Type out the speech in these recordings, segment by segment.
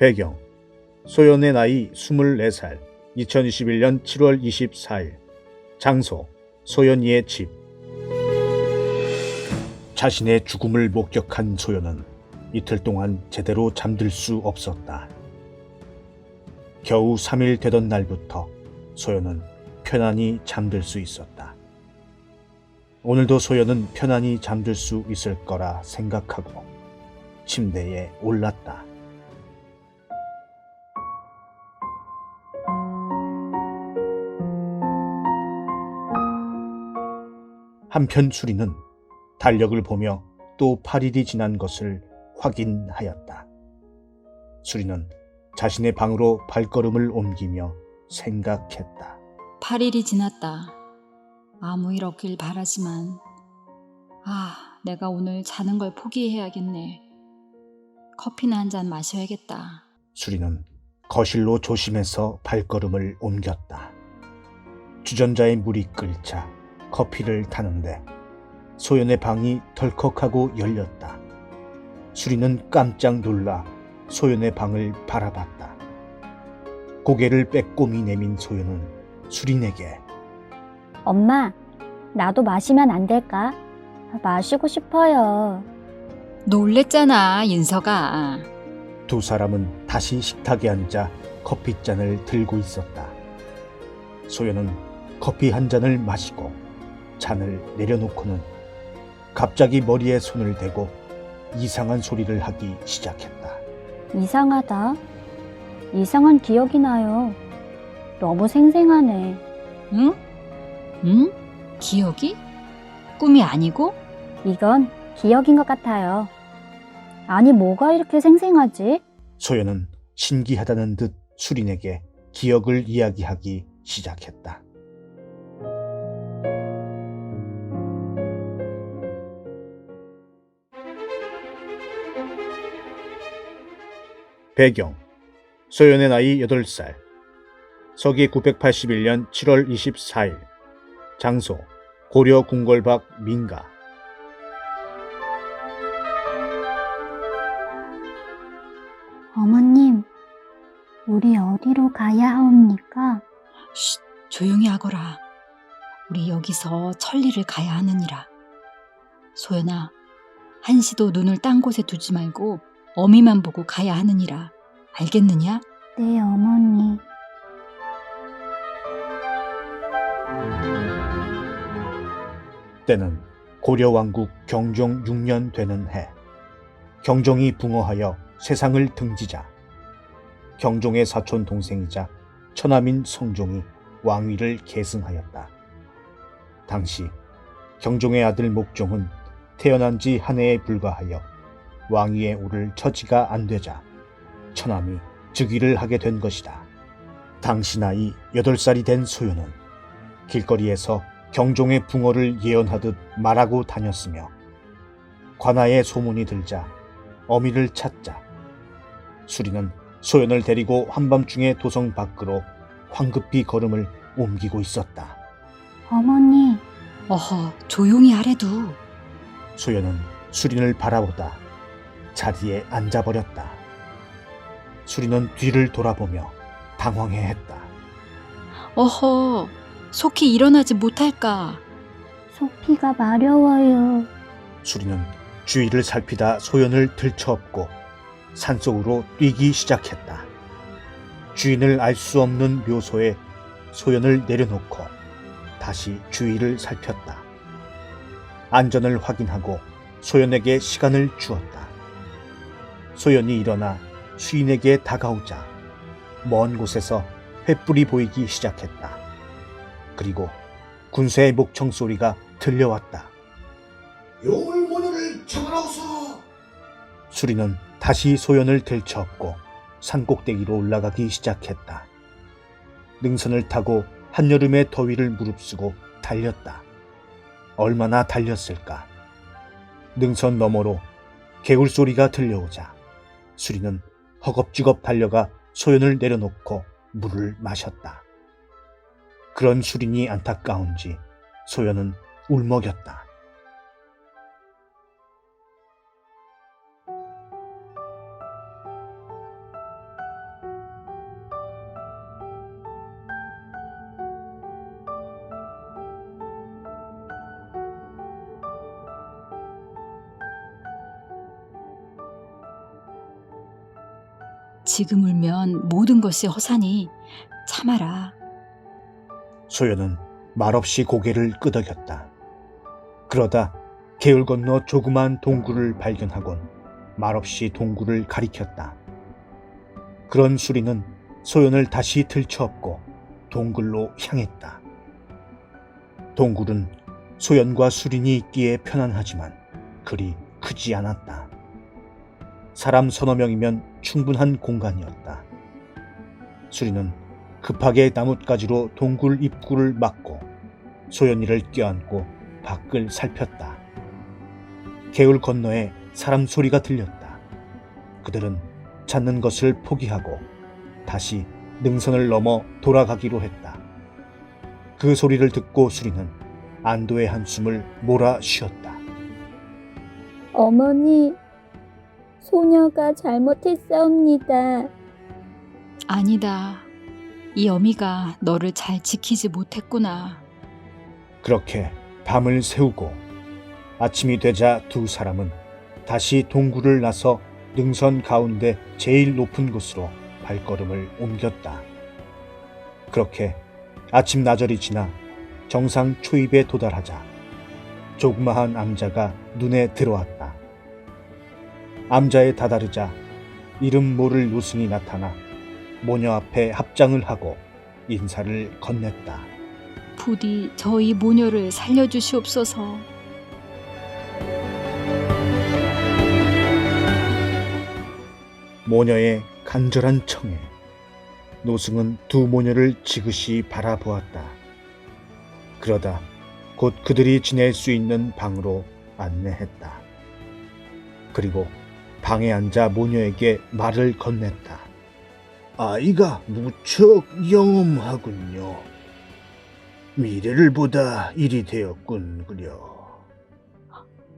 배경 소연의 나이 24살 2021년 7월 24일 장소 소연이의 집 자신의 죽음을 목격한 소연은 이틀 동안 제대로 잠들 수 없었다. 겨우 3일 되던 날부터 소연은 편안히 잠들 수 있었다. 오늘도 소연은 편안히 잠들 수 있을 거라 생각하고 침대에 올랐다. 한편 수리는 달력을 보며 또 8일이 지난 것을 확인하였다. 수리는 자신의 방으로 발걸음을 옮기며 생각했다. 8일이 지났다. 아무 일 없길 바라지만, 아, 내가 오늘 자는 걸 포기해야겠네. 커피나 한 잔 마셔야겠다. 수리는 거실로 조심해서 발걸음을 옮겼다. 주전자에 물이 끓자 커피를 타는데 소연의 방이 덜컥하고 열렸다. 수리는 깜짝 놀라 소연의 방을 바라봤다. 고개를 빼꼼히 내민 소연은 수린에게 엄마, 나도 마시면 안 될까? 마시고 싶어요. 놀랬잖아, 윤서가. 두 사람은 다시 식탁에 앉아 커피잔을 들고 있었다. 소연은 커피 한 잔을 마시고 잔을 내려놓고는 갑자기 머리에 손을 대고 이상한 소리를 하기 시작했다. 이상하다. 이상한 기억이 나요. 너무 생생하네. 응? 응? 기억이? 꿈이 아니고? 이건 기억인 것 같아요. 아니, 뭐가 이렇게 생생하지? 소연은 신기하다는 듯 수린에게 기억을 이야기하기 시작했다. 배경 소연의 나이 8살 서기 981년 7월 24일 장소 고려 궁궐밖 민가 어머님, 우리 어디로 가야 하옵니까? 쉿, 조용히 하거라. 우리 여기서 천리를 가야 하느니라. 소연아, 한시도 눈을 딴 곳에 두지 말고 어미만 보고 가야 하느니라. 알겠느냐? 네, 어머니. 때는 고려왕국 경종 6년 되는 해 경종이 붕어하여 세상을 등지자 경종의 사촌 동생이자 처남인 성종이 왕위를 계승하였다. 당시 경종의 아들 목종은 태어난 지 한 해에 불과하여 왕위에 오를 처지가 안 되자 처남이 즉위를 하게 된 것이다. 당시 나이 8살이 된 소연은 길거리에서 경종의 붕어를 예언하듯 말하고 다녔으며 관아에 소문이 들자 어미를 찾자 수리는 소연을 데리고 한밤중에 도성 밖으로 황급히 걸음을 옮기고 있었다. 어머니, 어허, 조용히 하래도. 소연은 수린을 바라보다 자리에 앉아버렸다. 수리는 뒤를 돌아보며 당황해했다. 어허, 속히 일어나지 못할까? 소피가 마려워요. 수리는 주위를 살피다 소연을 들쳐업고 산속으로 뛰기 시작했다. 주인을 알 수 없는 묘소에 소연을 내려놓고 다시 주위를 살폈다. 안전을 확인하고 소연에게 시간을 주었다. 소연이 일어나 수인에게 다가오자 먼 곳에서 횃불이 보이기 시작했다. 그리고 군세의 목청 소리가 들려왔다. 요물모녀를 청하라오소 수리는 다시 소연을 들쳐업고 산꼭대기로 올라가기 시작했다. 능선을 타고 한여름의 더위를 무릅쓰고 달렸다. 얼마나 달렸을까? 능선 너머로 개울 소리가 들려오자 수리는 허겁지겁 달려가 소연을 내려놓고 물을 마셨다. 그런 수린이 안타까운지 소연은 울먹였다. 지금 울면 모든 것이 허사니 참아라. 소연은 말없이 고개를 끄덕였다. 그러다 개울 건너 조그만 동굴을 발견하곤 말없이 동굴을 가리켰다. 그런 수리는 소연을 다시 들쳐업고 동굴로 향했다. 동굴은 소연과 수린이 있기에 편안하지만 그리 크지 않았다. 사람 서너 명이면 충분한 공간이었다. 수리는 급하게 나뭇가지로 동굴 입구를 막고 소연이를 껴안고 밖을 살폈다. 개울 건너에 사람 소리가 들렸다. 그들은 찾는 것을 포기하고 다시 능선을 넘어 돌아가기로 했다. 그 소리를 듣고 수리는 안도의 한숨을 몰아 쉬었다. 어머니, 소녀가 잘못했사옵니다. 아니다. 이 어미가 너를 잘 지키지 못했구나. 그렇게 밤을 새우고 아침이 되자 두 사람은 다시 동굴을 나서 능선 가운데 제일 높은 곳으로 발걸음을 옮겼다. 그렇게 아침 나절이 지나 정상 초입에 도달하자 조그마한 암자가 눈에 들어왔다. 암자에 다다르자 이름 모를 노승이 나타나 모녀 앞에 합장을 하고 인사를 건넸다. 부디 저희 모녀를 살려주시옵소서. 모녀의 간절한 청에 노승은 두 모녀를 지그시 바라보았다. 그러다 곧 그들이 지낼 수 있는 방으로 안내했다. 그리고 방에 앉아 모녀에게 말을 건넸다. 아이가 무척 영험하군요. 미래를 보다 일이 되었군 그려.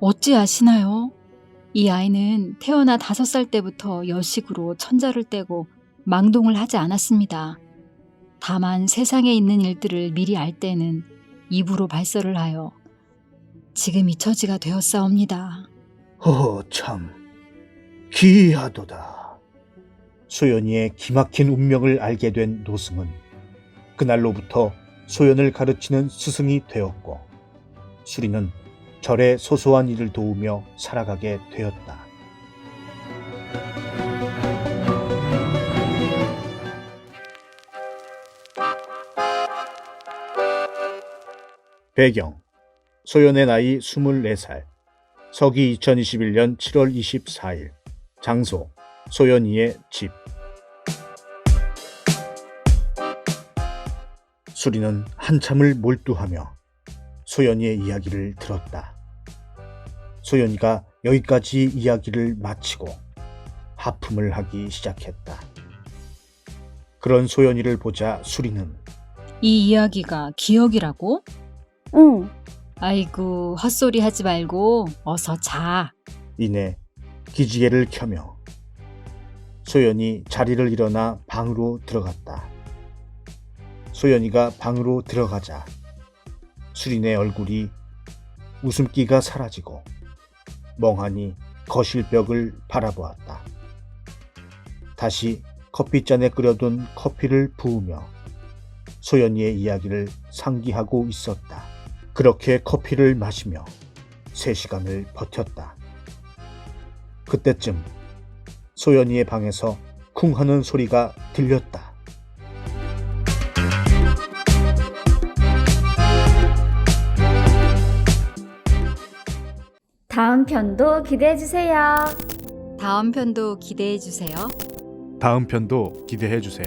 어찌 아시나요? 이 아이는 태어나 다섯 살 때부터 여식으로 천자를 떼고 망동을 하지 않았습니다. 다만 세상에 있는 일들을 미리 알 때는 입으로 발설을 하여 지금 이 처지가 되었사옵니다. 허, 참, 기이하도다. 소연이의 기막힌 운명을 알게 된 노승은 그날로부터 소연을 가르치는 스승이 되었고, 수리는 절의 소소한 일을 도우며 살아가게 되었다. 배경 소연의 나이 24살 서기 2021년 7월 24일 장소 소연이의 집 수리는 한참을 몰두하며 소연이의 이야기를 들었다. 소연이가 여기까지 이야기를 마치고 하품을 하기 시작했다. 그런 소연이를 보자 수리는 이 이야기가 기억이라고? 응, 아이고 헛소리 하지 말고 어서 자. 이내 기지개를 켜며 소연이 자리를 일어나 방으로 들어갔다. 소연이가 방으로 들어가자 수린의 얼굴이 웃음기가 사라지고 멍하니 거실 벽을 바라보았다. 다시 커피잔에 끓여둔 커피를 부으며 소연이의 이야기를 상기하고 있었다. 그렇게 커피를 마시며 세 시간을 버텼다. 그때쯤 소연이의 방에서 쿵 하는 소리가 들렸다. 다음 편도 기대해 주세요. 다음 편도 기대해 주세요. 다음 편도 기대해 주세요.